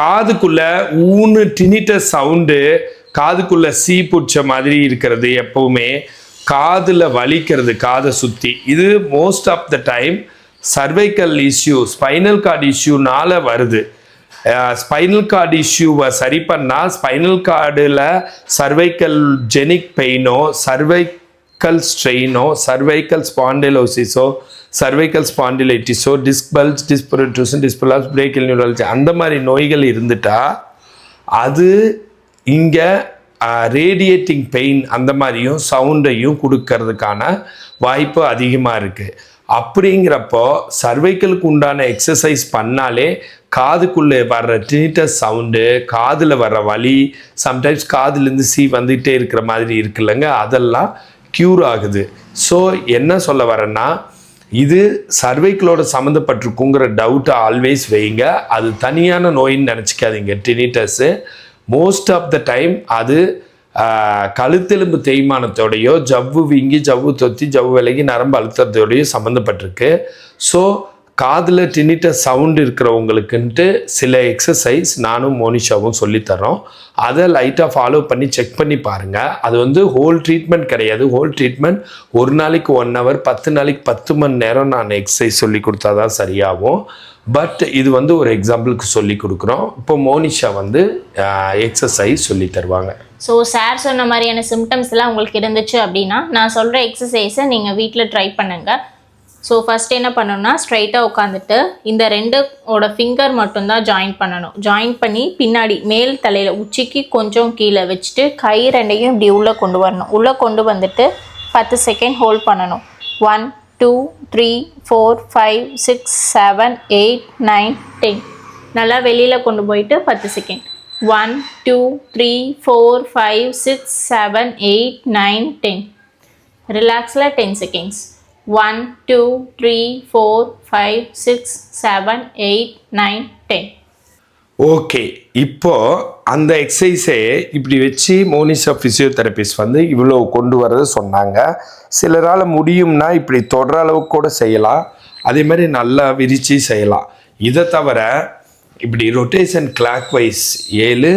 காதுக்குள்ள ஊன்னு டினிட்ட சவுண்டு காதுக்குள்ள சீ பிடிச்ச மாதிரி இருக்கிறது எப்பவுமே. காதில் வலிக்கிறது காதை சுற்றி இது most of the time cervical issue spinal cord இஷ்யூனால வருது. ஸ்பைனல் கார்டு இஷ்யூவை சரி பண்ணால் ஸ்பைனல் கார்டில் சர்வைக்கல் ஜெனிக் பெயினோ சர்வை சர்வைக்கல் ஸ்ட்ரெயினோ சர்வைக்கல் ஸ்பாண்டிலோசிஸோ cervical ஸ்பாண்டிலைட்டிஸோ disc bulge disc protrusion disc prolapse brachial neuralgia அந்த மாதிரி நோய்கள் இருந்துட்டா அது இங்கே ரேடியேட்டிங் பெயின் அந்த மாதிரியும் சவுண்டையும் கொடுக்கறதுக்கான வாய்ப்பு அதிகமாக இருக்குது அப்படிங்கிறப்போ சர்வைக்கலுக்கு உண்டான எக்ஸசைஸ் பண்ணாலே காதுக்குள்ளே வர்ற டினிட்டஸ் சவுண்டு காதில் வர்ற வலி சம்டைம்ஸ் காதுலேருந்து சீ வந்துகிட்டே இருக்கிற மாதிரி இருக்குல்லங்க அதெல்லாம் க்யூர் ஆகுது. ஸோ என்ன சொல்ல வரேன்னா இது சர்வைக்கலோட சம்மந்தப்பட்டிருக்குங்கிற டவுட்டை ஆல்வேஸ் வைங்க. அது தனியான நோயின்னு நினச்சிக்காதீங்க tinnitus most of the time அது கழுத்தெலும்பு தேய்மானத்தோடையோ ஜவ்வு வீங்கி ஜவ்வு தொத்தி ஜவ்வு விலகி நரம்பு அழுத்தத்தோடையோ சம்மந்தப்பட்டிருக்கு ஸோ காதில் டின்னிட்ட சவுண்ட் இருக்கிறவங்களுக்குன்ட்டு சில எக்ஸசைஸ் நானும் மோனிஷாவும் சொல்லித்தரோம் அதை லைட்டாக ஃபாலோ பண்ணி செக் பண்ணி பாருங்கள் அது வந்து ஹோல் ட்ரீட்மெண்ட் கிடையாது. ஹோல் ட்ரீட்மெண்ட் ஒரு நாளைக்கு ஒன் ஹவர் பத்து நாளைக்கு பத்து மணி நேரம் நான் எக்ஸசைஸ் சொல்லி கொடுத்தா தான் சரியாகும். பட் இது வந்து ஒரு எக்ஸாம்பிளுக்கு சொல்லி கொடுக்குறோம். இப்போ மோனிஷா வந்து எக்ஸசைஸ் சொல்லி தருவாங்க. ஸோ சார் சொன்ன மாதிரியான சிம்டம்ஸ்லாம் உங்களுக்கு இருந்துச்சு அப்படின்னா நான் சொல்கிற எக்ஸசைஸை நீங்கள் வீட்டில் ட்ரை பண்ணுங்கள் ஸோ ஃபஸ்ட் என்ன பண்ணணும்னா ஸ்ட்ரைட்டாக உட்காந்துட்டு இந்த ரெண்டோட ஃபிங்கர் மட்டும்தான் ஜாயின் பண்ணணும். ஜாயின் பண்ணி பின்னாடி மேல் தலையில் உச்சிக்கு கொஞ்சம் கீழே வச்சுட்டு கை ரெண்டையும் இப்படி உள்ளே கொண்டு வரணும். உள்ளே கொண்டு வந்துட்டு பத்து செகண்ட் ஹோல்ட் பண்ணணும். One two three four five six seven eight nine ten நல்லா வெளியில் கொண்டு போயிட்டு பத்து second one two three four five six seven eight nine ten ரிலாக்ஸில் ten seconds one two three four five six seven eight nine ten okay இப்போ அந்த எக்ஸசைஸே இப்படி வச்சு Monisha physiotherapist வந்து இவ்வளோ கொண்டு வரது சொன்னாங்க. சிலரால் முடியும்னா இப்படி தொடர அளவுக்கு கூட செய்யலாம். அதே மாதிரி நல்லா விரித்து செய்யலாம். இதை தவிர இப்படி ரொட்டேஷன் கிளாக் வைஸ் ஏழு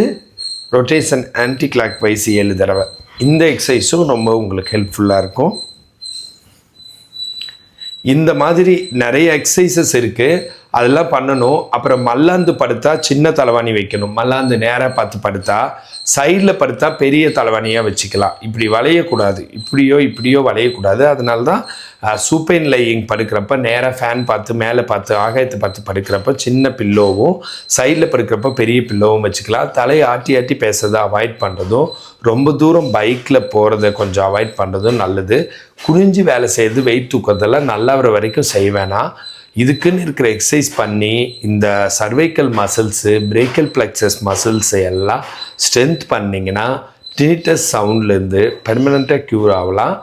ரொட்டேஷன் ஆன்டி கிளாக் வைஸ் ஏழு தடவை. இந்த எக்ஸசைஸும் ரொம்ப உங்களுக்கு ஹெல்ப்ஃபுல்லாக இருக்கும். இந்த மாதிரி நிறைய எக்ஸசைசஸ் இருக்குது அதெல்லாம் பண்ணணும். அப்புறம் மல்லாந்து படுத்தா சின்ன தலைவாணி வைக்கணும். மல்லாந்து நேராக பார்த்து படுத்தா சைடில் படுத்தா பெரிய தலைவாணியாக வச்சுக்கலாம். இப்படி வளையக்கூடாது. இப்படியோ இப்படியோ வளையக்கூடாது. அதனால தான் சூப்பைன் லையிங் படுக்கிறப்ப நேராக ஃபேன் பார்த்து மேலே பார்த்து ஆகாயத்தை பார்த்து படுக்கிறப்ப சின்ன பில்லோவும் சைடில் படுக்கிறப்ப பெரிய பில்லோவும் வச்சுக்கலாம். தலையை ஆட்டி ஆட்டி பேசுறதை அவாய்ட் பண்ணுறதும் ரொம்ப தூரம் பைக்கில் போகிறத கொஞ்சம் அவாய்ட் பண்ணுறதும் நல்லது. குனிஞ்சு வேலை செய்யறது வெயிட் தூக்கிறதெல்லாம் நல்லா வர வரைக்கும் செய்வேனா இதுக்குன்னு இருக்கிற எக்ஸசைஸ் பண்ணி இந்த cervical muscles brachial plexus muscles எல்லாம் ஸ்ட்ரென்த் பண்ணிங்கன்னா டினிட்டஸ் சவுண்ட்லேருந்து பெர்மனண்ட்டாக க்யூர் ஆகலாம்.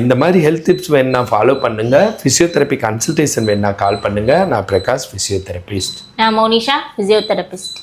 இந்த மாதிரி ஹெல்த் டிப்ஸ் வேணா ஃபாலோ பண்ணுங்கள் ஃபிசியோதெரப்பி கன்சல்டேஷன் வேணா கால் பண்ணுங்கள் நான் பிரகாஷ் ஃபிசியோதெரபிஸ்ட் நான் மோனிஷா ஃபிசியோதெரபிஸ்ட்